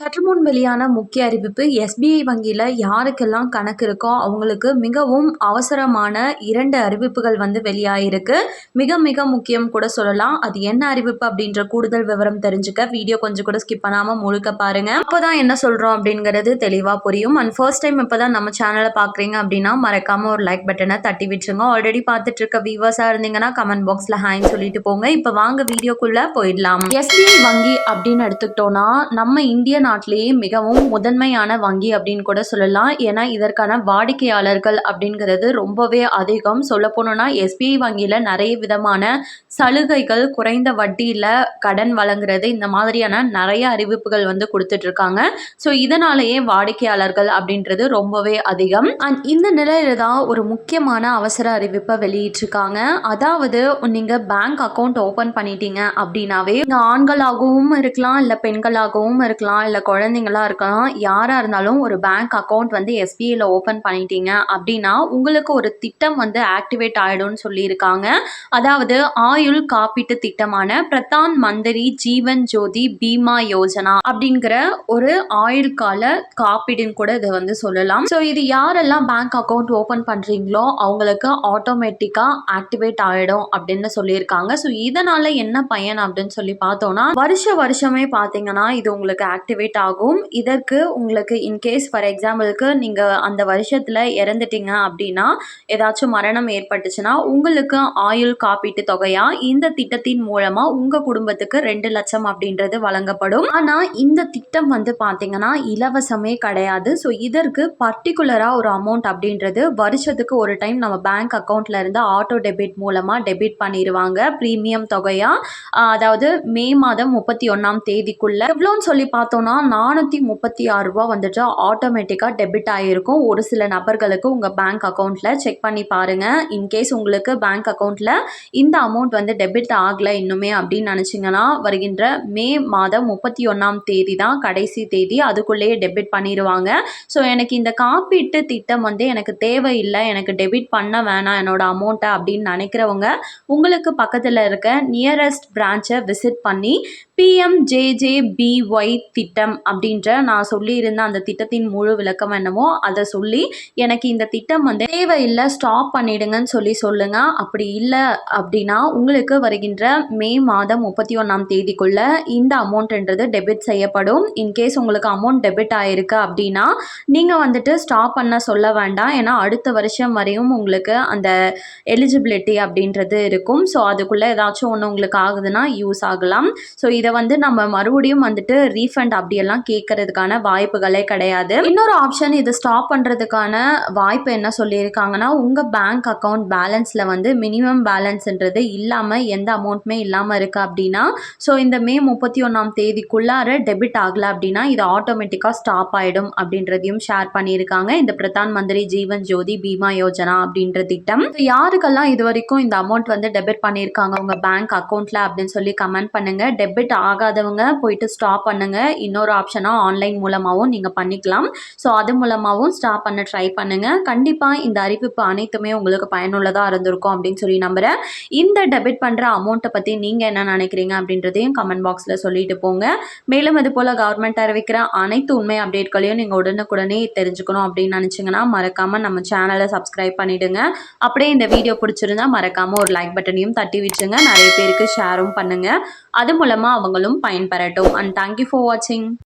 சற்று முன் வெளியான முக்கிய அறிவிப்பு எஸ்பிஐ வங்கியில் யாருக்கெல்லாம் கணக்கு இருக்கோ அவங்களுக்கு மிகவும் அவசரமான இரண்டு அறிவிப்புகள் வந்து வெளியாயிருக்கு. மிக மிக முக்கியம் கூட சொல்லலாம். அது என்ன அறிவிப்பு அப்படின்ற கூடுதல் விவரம் தெரிஞ்சுக்க வீடியோ கொஞ்சம் கூட ஸ்கிப் பண்ணாமல் முழுக்க பாருங்க. அப்போதான் என்ன சொல்கிறோம் அப்படிங்கிறது தெளிவாக புரியும். அண்ட் ஃபர்ஸ்ட் டைம் இப்போ தான் நம்ம சேனலை பார்க்குறீங்க அப்படின்னா மறக்காமல் ஒரு லைக் பட்டனை தட்டி விட்டுருங்க. ஆல்ரெடி பார்த்துட்டு இருக்க வியூவர்ஸாக இருந்தீங்கன்னா கமெண்ட் பாக்ஸில் ஹேங் சொல்லிட்டு போங்க. இப்போ வாங்க வீடியோக்குள்ளே போயிடலாம். எஸ்பிஐ வங்கி அப்படின்னு எடுத்துக்கிட்டோம்னா நம்ம இந்தியன் நாட்டிலேயே மிகவும் முதன்மையான வங்கி அப்படின்னு கூட சொல்லலாம். ஏன்னா இதற்கான வாடிக்கையாளர்கள் அப்படிங்கிறது ரொம்பவே அதிகம். சொல்ல போனோம்னா எஸ்பிஐ வங்கியில் நிறைய விதமான சலுகைகள் குறைந்த வட்டியில் கடன் வழங்குறது இந்த மாதிரியான நிறைய அறிவிப்புகள் வந்து கொடுத்துட்ருக்காங்க. ஸோ இதனாலேயே வாடிக்கையாளர்கள் அப்படின்றது ரொம்பவே அதிகம். அண்ட் இந்த நிலையில தான் ஒரு முக்கியமான அவசர அறிவிப்பை வெளியிட்டிருக்காங்க அதாவது நீங்கள் பேங்க் அக்கௌண்ட் ஓப்பன் பண்ணிட்டீங்க அப்படின்னாவே ஆண்களாகவும் இருக்கலாம் இல்லை பெண்களாகவும் இருக்கலாம் இல்லை குழந்தைங்களா இருக்கலாம் யாராக இருந்தாலும் ஒரு பேங்க் அக்கௌண்ட் வந்து எஸ்பிஐயில் ஓப்பன் பண்ணிட்டீங்க அப்படின்னா உங்களுக்கு ஒரு திட்டம் வந்து ஆக்டிவேட் ஆகிடும்னு சொல்லியிருக்காங்க. அதாவது ஆயுள் காப்பீட்டு திட்டமான பிரதான் மந்திரி ஜீவன் ஜோதி பீமா யோஜனா அப்படிங்கிற ஒரு ஆயுள் கால காப்பீடுன்னு கூட இதை வந்து சொல்லலாம். ஸோ இது யாரெல்லாம் பேங்க் அக்கௌண்ட் ஓப்பன் பண்ணுறீங்களோ அவங்களுக்கு ஆட்டோமேட்டிக்காக ஆக்டிவேட் ஆகிடும் அப்படின்னு சொல்லியிருக்காங்க. ஸோ இதனால் என்ன பயன் அப்படின்னு சொல்லி பார்த்தோம்னா வருஷ வருஷமே பார்த்தீங்கன்னா இது உங்களுக்கு ஆக்டிவேட் ஆகும் ஆகும். இதற்கு உங்களுக்கு இன்கேஸ் ஃபார் எக்ஸாம்பிளுக்கு நீங்கள் அந்த வருஷத்தில் இறந்துட்டீங்க அப்படின்னா ஏதாச்சும் மரணம் ஏற்பட்டுச்சுன்னா உங்களுக்கு ஆயுள் காப்பீட்டு தொகையாக இந்த திட்டத்தின் மூலமாக உங்கள் குடும்பத்துக்கு ரெண்டு லட்சம் அப்படின்றது வழங்கப்படும். ஆனால் இந்த திட்டம் வந்து பார்த்தீங்கன்னா இலவசமே கிடையாது. ஸோ இதற்கு பர்டிகுலராக ஒரு அமௌண்ட் அப்படின்றது வருஷத்துக்கு ஒரு டைம் நம்ம பேங்க் அக்கௌண்ட்ல இருந்து ஆட்டோ டெபிட் மூலமாக டெபிட் பண்ணிடுவாங்க ப்ரீமியம் தொகையாக அதாவது மே மாதம் முப்பத்தி ஒன்றாம் தேதிக்குள்ளே. எவ்வளோன்னு சொல்லி பார்த்தோன்னா நானூற்றி நானூற்றி முப்பத்தி ஆறு ரூபா வந்துட்டு ஆட்டோமேட்டிக்காக டெபிட் ஆகிருக்கும் ஒரு சில நபர்களுக்கு உங்கள் பேங்க் அக்கௌண்ட்டில் செக் பண்ணி பாருங்கள் இன்கேஸ் உங்களுக்கு பேங்க் அக்கௌண்ட்டில் இந்த அமௌண்ட் வந்து டெபிட் ஆகலை இன்னுமே அப்படின்னு நினச்சிங்கன்னா வருகின்ற மே மாதம் முப்பத்தி ஒன்றாம் தேதி தான் கடைசி தேதி. அதுக்குள்ளேயே டெபிட் பண்ணிடுவாங்க. ஸோ எனக்கு இந்த காப்பீட்டு திட்டம் வந்து எனக்கு தேவையில்லை. எனக்கு டெபிட் பண்ண வேணாம் என்னோட அமௌண்ட்டை அப்படின்னு நினைக்கிறவங்க உங்களுக்கு பக்கத்தில் இருக்க நியரஸ்ட் பிரான்ச்சை விசிட் பண்ணி பிஎம்ஜேஜேபிஒய் திட்டம் அப்படின்ற நான் சொல்லியிருந்த அந்த திட்டத்தின் முழு விளக்கம் என்னமோ அதை சொல்லி எனக்கு இந்த திட்டம் வந்து தேவையில்லை ஸ்டாப் பண்ணிடுங்கன்னு சொல்லி சொல்லுங்கள் அப்படி இல்லை அப்படின்னா உங்களுக்கு வருகின்ற மே மாதம் முப்பத்தி ஒன்றாம் தேதிக்குள்ளே இந்த அமௌண்ட்ன்றது டெபிட் செய்யப்படும். இன்கேஸ் உங்களுக்கு அமௌண்ட் டெபிட் ஆகிருக்கு அப்படின்னா நீங்கள் வந்துட்டு ஸ்டாப் பண்ண சொல்ல வேண்டாம். ஏன்னா அடுத்த வருஷம் வரையும் உங்களுக்கு அந்த எலிஜிபிலிட்டி அப்படின்றது இருக்கும். ஸோ அதுக்குள்ளே ஏதாச்சும் ஒன்று உங்களுக்கு ஆகுதுன்னா யூஸ் ஆகலாம். ஸோ இதை இதை வந்து நம்ம மறுபடியும் வந்துட்டு ரீஃபண்ட் அப்படியெல்லாம் கேட்கறதுக்கான வாய்ப்புகளே கிடையாது. இன்னொரு ஆப்ஷன் இதை ஸ்டாப் பண்ணுறதுக்கான வாய்ப்பு என்ன சொல்லியிருக்காங்கன்னா உங்கள் பேங்க் அக்கௌண்ட் பேலன்ஸில் வந்து மினிமம் பேலன்ஸ்ன்றது இல்லாமல் எந்த அமௌண்ட்டுமே இல்லாமல் இருக்குது அப்படின்னா ஸோ இந்த மே முப்பத்தி ஒன்றாம் தேதிக்குள்ளார டெபிட் ஆகலை அப்படின்னா இது ஆட்டோமேட்டிக்காக ஸ்டாப் ஆகிடும் அப்படின்றதையும் ஷேர் பண்ணியிருக்காங்க. இந்த பிரதான் மந்திரி ஜீவன் ஜோதி பீமா யோஜனா அப்படின்ற திட்டம். யாருக்கெல்லாம் இது வரைக்கும் இந்த அமௌண்ட் வந்து டெபிட் பண்ணியிருக்காங்க உங்கள் பேங்க் அக்கௌண்ட்டில் அப்படின்னு சொல்லி கமெண்ட் பண்ணுங்கள் டெபிட் ஆகாதவங்க போயிட்டு ஸ்டாப் பண்ணுங்கள் இன்னொரு ஆப்ஷனாக ஆன்லைன் மூலமாகவும் நீங்கள் பண்ணிக்கலாம். ஸோ அது மூலமாகவும் ஸ்டாப் பண்ண ட்ரை பண்ணுங்கள் கண்டிப்பாக இந்த அறிவிப்பு அனைத்துமே உங்களுக்கு பயனுள்ளதாக இருந்திருக்கும் அப்படின்னு சொல்லி நம்புகிறேன் இந்த டெபிட் பண்ணுற அமௌண்ட்டை பற்றி நீங்கள் என்ன நினைக்கிறீங்க அப்படின்றதையும் கமெண்ட் பாக்ஸில் சொல்லிட்டு போங்க. மேலும் இது போல் கவர்மெண்ட் அறிவிக்கிற அனைத்து உண்மை அப்டேட்களையும் நீங்கள் உடனுக்குடனே தெரிஞ்சுக்கணும் அப்படின்னு நினச்சிங்கன்னா மறக்காமல் நம்ம சேனலை சப்ஸ்கிரைப் பண்ணிவிடுங்க அப்படியே இந்த வீடியோ பிடிச்சிருந்தா மறக்காமல் ஒரு லைக் பட்டனையும் தட்டி வச்சுங்க. நிறைய பேருக்கு ஷேரும் பண்ணுங்கள் அது மூலமாக அவங்களும் பயன்பெறட்டும். அண்ட் தேங்க்யூ ஃபார் வாட்சிங்